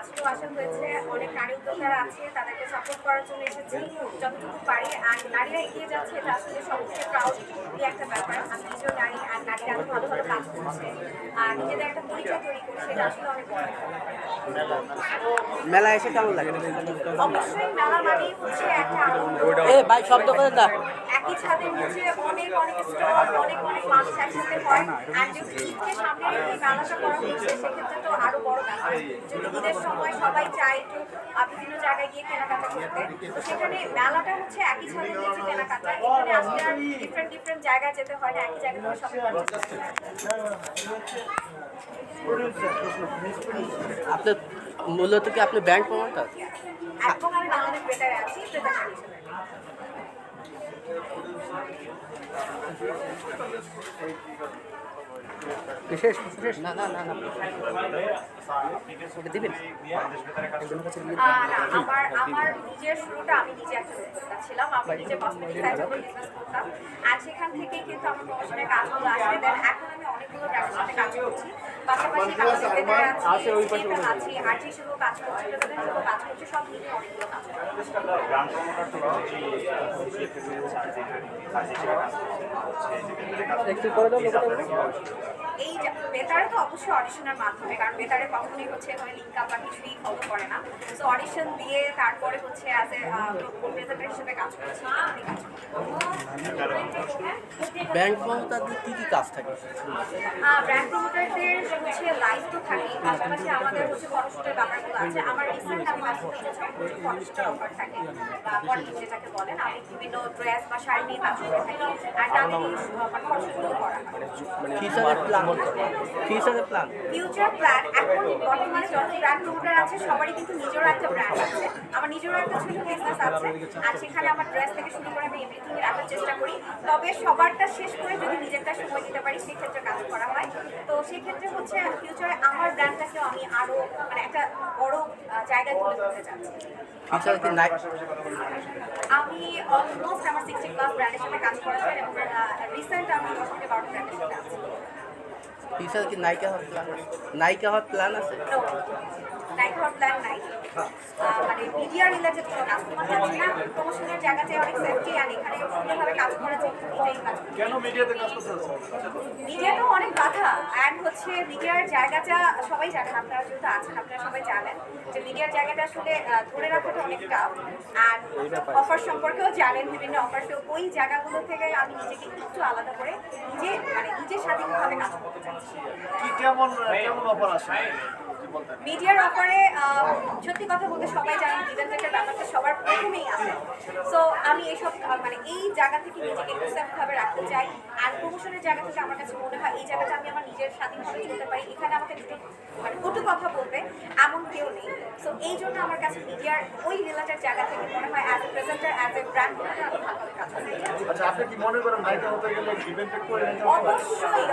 আজকেও আসা হয়েছে অনেক নারী উদ্যোক্তারা আছে তাদেরকে সাপোর্ট করার জন্য এসেছি। যতটুকু পারি আর নারীরা এগিয়ে যাচ্ছে এটা আসলে সবচেয়ে প্রাউড একটা ব্যাপার। আমি নিজেও নারী আর নারীরা আরও ভালো ভালো কাজ করছে। আর নিজেদের একটা পরিচয় তৈরি করছে এটা আসলে অনেক বড় মেলা এসে কেমন লাগে? অবশ্যই মেলা মানেই হচ্ছে একটা আনন্দ। ভাই শব্দ করে দা একই ছাদের নিচে অনেক অনেক স্টল অনেক অনেক মানুষ একসাথে হয়। আর যদি ঈদকে সামনে রেখে মেলাটা করা হচ্ছে সেক্ষেত্রে তো আরও বড় ব্যাপার। যদি ঈদের সময় সবাই চায় একটু আহ, বিভিন্ন জায়গায় গিয়ে কেনাকাটা করতে তো সেখানে মেলাটা হচ্ছে একই ছাদের নিচে কেনাকাটা। এখানে আসলে আর ডিফারেন্ট ডিফারেন্ট জায়গায় যেতে হয় না একই জায়গায় সবাই আপনার মূলত কি আপনি ব্যাংক প্রমোটার? এখন আমি বাংলাদেশ বেটারে আছি প্রেজেন্টার হিসেবে বিশেষ বিশেষ না না না না। ওটা দিবেন? আমার আমার নিজের শুরুটা আমি নিজে একটা ছিলাম। আমি নিজে কসমেটিক্স বিজনেস করতাম আর সেখান থেকে কিন্তু আমার প্রমোশনের কাজগুলো আসে। দেন এখন আমি এই যে- বেতারে তো অবশ্যই অডিশনের মাধ্যমে কারণ বেতারে কখনোই হচ্ছে এখানে লিঙ্ক আপ বা কিছুই ফলো করে না। তো অডিশন দিয়ে তারপরে হচ্ছে অ্যাজ এ হিসেবে কাজ করছি। কাজ ব্যাংক প্রমোটারদের কি কি কাজ থাকে? ব্র্যান্ড প্রমোটারদের হচ্ছে লাইভ তো থাকেই পাশাপাশি আমাদের হচ্ছে ফটোশুটের ব্যাপারগুলো আছে। আমার রিসেন্ট আমি কাজ করতে ফটোশুটের অফার থাকে বা মডেলিং যেটাকে বলেন আমি বিভিন্ন ড্রেস বা শাড়ি নিয়ে কাজ করে থাকি আর তাদের করা ফিউচারের প্ল্যান ফিউচারের প্ল্যান ফিউচার প্ল্যান এখন বর্তমানে যত ব্র্যান্ড প্রমোটার আছে সবারই কিন্তু নিজেরও একটা ব্র্যান্ড আছে। নিজেরও একটা ছোট বিজনেস আছে। আর সেখানে আমার ড্রেস থেকে শুরু করে আমি এভরিথিং রাখার চেষ্টা করি। তবে সবারটা শেষ করে যদি নিজেরটা সময় দিতে পারি সেক্ষেত্রে কাজ করা হয়। তো সেক্ষেত্রে হচ্ছে ফিউচারে আমার ব্র্যান্ডটাকেও আমি আরও মানে একটা বড় জায়গায় তুলে ধরতে চাচ্ছি। নাই আমি অলমোস্ট আমার সিক্সটি প্লাস ব্র্যান্ডের সাথে কাজ করা হয় এবং রিসেন্ট আমি দশ থেকে বারোটা ব্র্যান্ডের সাথে আছি। ফিউচারে কি নায়িকা হওয়ার প্ল্যান নায়িকা হওয়ার প্ল্যান আছে? হওয়ার প্ল্যান নাই মানে মিডিয়া রিলেটেড কোনো কাজ করতে চাচ্ছি না প্রমোশনের জায়গাতে অনেক সেফটি আর এখানে সুন্দরভাবে কাজ করা যায়। এটাই কাজ কেন মিডিয়াতে কাজ করতে হচ্ছে মিডিয়াটাও অনেক বাধা। অ্যান্ড হচ্ছে মিডিয়ার জায়গাটা সবাই জানেন আপনারা যেহেতু আছেন আপনারা সবাই জানেন যে মিডিয়ার জায়গাটা আসলে ধরে রাখাটা অনেক টাফ আর অফার সম্পর্কেও জানেন বিভিন্ন অফার তো ওই জায়গাগুলো থেকে আমি নিজেকে একটু আলাদা করে নিজে মানে নিজে স্বাধীনভাবে কাজ করতে চাচ্ছি। কি কেমন কেমন অফার আসে মিডিয়ার অফারে সত্যি কথা বলতে সবাই জানেন ইভেন্টের ব্যাপারটা সবার প্রথমেই আসে সো আমি এইসব মানে এই জায়গা থেকে নিজেকে একটু সেফভাবে রাখতে চাই। আর প্রমোশনের জায়গা থেকে আমার কাছে মনে হয় এই জায়গাটা আমি আমার নিজের স্বাধীনভাবে চলতে পারি। এখানে আমাকে দুটো মানে কটু কথা বলবে এমন কেউ নেই। সো এই জন্য আমার কাছে মিডিয়ার ওই রিলেটেড জায়গা থেকে মনে হয় as a presenter as a brand আমি ভালোভাবে কাজ করতে আচ্ছা আপনি কি মনে করেন নায়িকা হতে গেলে? অবশ্যই।